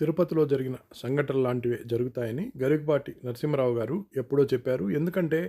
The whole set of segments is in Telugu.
తిరుపతిలో జరిగిన సంఘటనలు లాంటివే జరుగుతాయని గరికపాటి నరసింహరావు గారు ఎప్పుడో చెప్పారు. ఎందుకంటే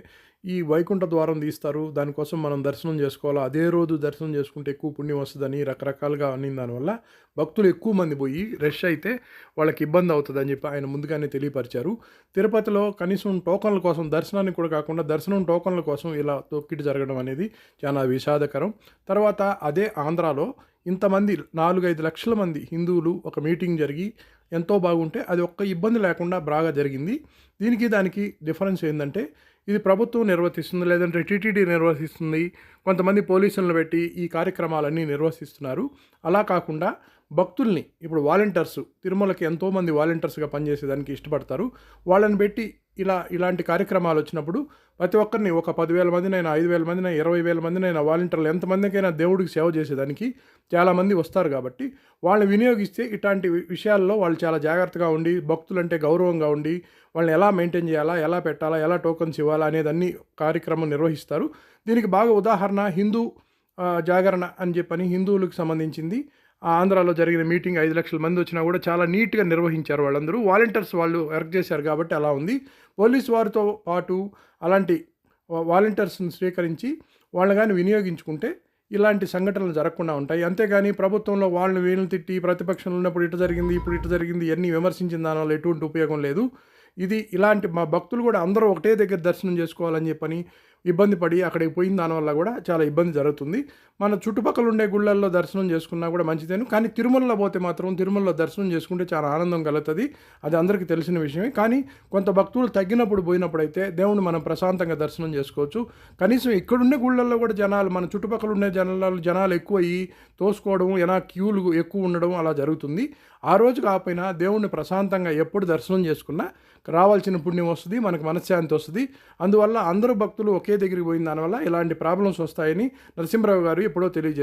ఈ వైకుంఠ ద్వారం తీస్తారు దానికోసం మనం దర్శనం చేసుకోవాలా? అదే రోజు దర్శనం చేసుకుంటే ఎక్కువ పుణ్యం వస్తుందని రకరకాలుగా అని దానివల్ల భక్తులు ఎక్కువ మంది పోయి రష్ అయితే వాళ్ళకి ఇబ్బంది అవుతుందని చెప్పి ఆయన ముందుగానే తెలియపరిచారు. తిరుపతిలో కనీసం టోకన్ల కోసం దర్శనానికి కూడా కాకుండా దర్శనం టోకన్ల కోసం ఇలా తొక్కిటి జరగడం అనేది చాలా విషాదకరం. తర్వాత అదే ఆంధ్రాలో ఇంతమంది నాలుగైదు లక్షల మంది హిందువులు ఒక మీటింగ్ జరిగి ఎంతో బాగుంటే అది ఒక్క ఇబ్బంది లేకుండా బాగా జరిగింది. దీనికి దానికి డిఫరెన్స్ ఏంటంటే ఇది ప్రభుత్వం నిర్వర్తిస్తుంది లేదంటే టీటీడీ నిర్వహిస్తుంది కొంతమంది పోలీసులను పెట్టి ఈ కార్యక్రమాలన్నీ నిర్వహిస్తున్నారు అలా కాకుండా భక్తుల్ని ఇప్పుడు వాలంటీర్స్ తిరుమలకి ఎంతోమంది వాలంటీర్స్గా పనిచేసేదానికి ఇష్టపడతారు. వాళ్ళని పెట్టి ఇలా ఇలాంటి కార్యక్రమాలు వచ్చినప్పుడు ప్రతి ఒక్కరిని ఒక పదివేల మందినైనా ఐదు వేల మందినైనా ఇరవై వేల మందినైనా వాలంటీర్లు ఎంతమందికైనా దేవుడికి సేవ చేసేదానికి చాలామంది వస్తారు కాబట్టి వాళ్ళని వినియోగిస్తే ఇట్లాంటి విషయాల్లో వాళ్ళు చాలా జాగ్రత్తగా ఉండి భక్తులంటే గౌరవంగా ఉండి వాళ్ళని ఎలా మెయింటైన్ చేయాలా ఎలా పెట్టాలా ఎలా టోకన్స్ ఇవ్వాలా అనేది అన్ని కార్యక్రమం నిర్వహిస్తారు. దీనికి బాగా ఉదాహరణ హిందూ జాగరణ అని చెప్పని హిందువులకు సంబంధించింది. ఆంధ్రాలో జరిగిన మీటింగ్ ఐదు లక్షల మంది వచ్చినా కూడా చాలా నీట్గా నిర్వహించారు వాళ్ళందరూ. వాలంటీర్స్ వాళ్ళు వర్క్ చేశారు కాబట్టి అలా ఉంది. పోలీస్ వారితో పాటు అలాంటి వాలంటీర్స్ని స్వీకరించి వాళ్ళని కానీ వినియోగించుకుంటే ఇలాంటి సంఘటనలు జరగకుండా ఉంటాయి. అంతేగాని ప్రభుత్వంలో వాళ్ళని వీళ్ళని తిట్టి ప్రతిపక్షంలో ఉన్నప్పుడు ఇటు జరిగింది ఇప్పుడు ఇటు జరిగింది ఇవన్నీ విమర్శించిన దానివల్ల ఎటువంటి ఉపయోగం లేదు. ఇది ఇలాంటి మా భక్తులు కూడా అందరూ ఒకటే దగ్గర దర్శనం చేసుకోవాలని చెప్పని ఇబ్బంది పడి అక్కడికి పోయిన దానివల్ల కూడా చాలా ఇబ్బంది జరుగుతుంది. మన చుట్టుపక్కల ఉండే గుళ్ళల్లో దర్శనం చేసుకున్నా కూడా మంచిదేను. కానీ తిరుమలలో పోతే మాత్రం తిరుమలలో దర్శనం చేసుకుంటే చాలా ఆనందం కలుగుతుంది. అది అందరికీ తెలిసిన విషయమే. కానీ కొంత భక్తులు తగ్గినప్పుడు పోయినప్పుడైతే దేవుని మనం ప్రశాంతంగా దర్శనం చేసుకోవచ్చు. కనీసం ఇక్కడుండే గుళ్ళల్లో కూడా జనాలు మన చుట్టుపక్కల ఉండే జనాలు జనాలు ఎక్కువ అయ్యి తోసుకోవడం ఎలా క్యూలు ఎక్కువ ఉండడం అలా జరుగుతుంది. ఆ రోజు కాకపోయినా దేవుణ్ణి ప్రశాంతంగా ఎప్పుడు దర్శనం చేసుకున్నా రావాల్సిన పుణ్యం వస్తుంది మనకు మనశ్శాంతి వస్తుంది. అందువల్ల అందరూ భక్తులు ఒకే ఒకే దగ్గరికి పోయిన దానివల్ల ఇలాంటి ప్రాబ్లమ్స్ వస్తాయని నరసింహరావు గారు ఎప్పుడో తెలియజేశారు.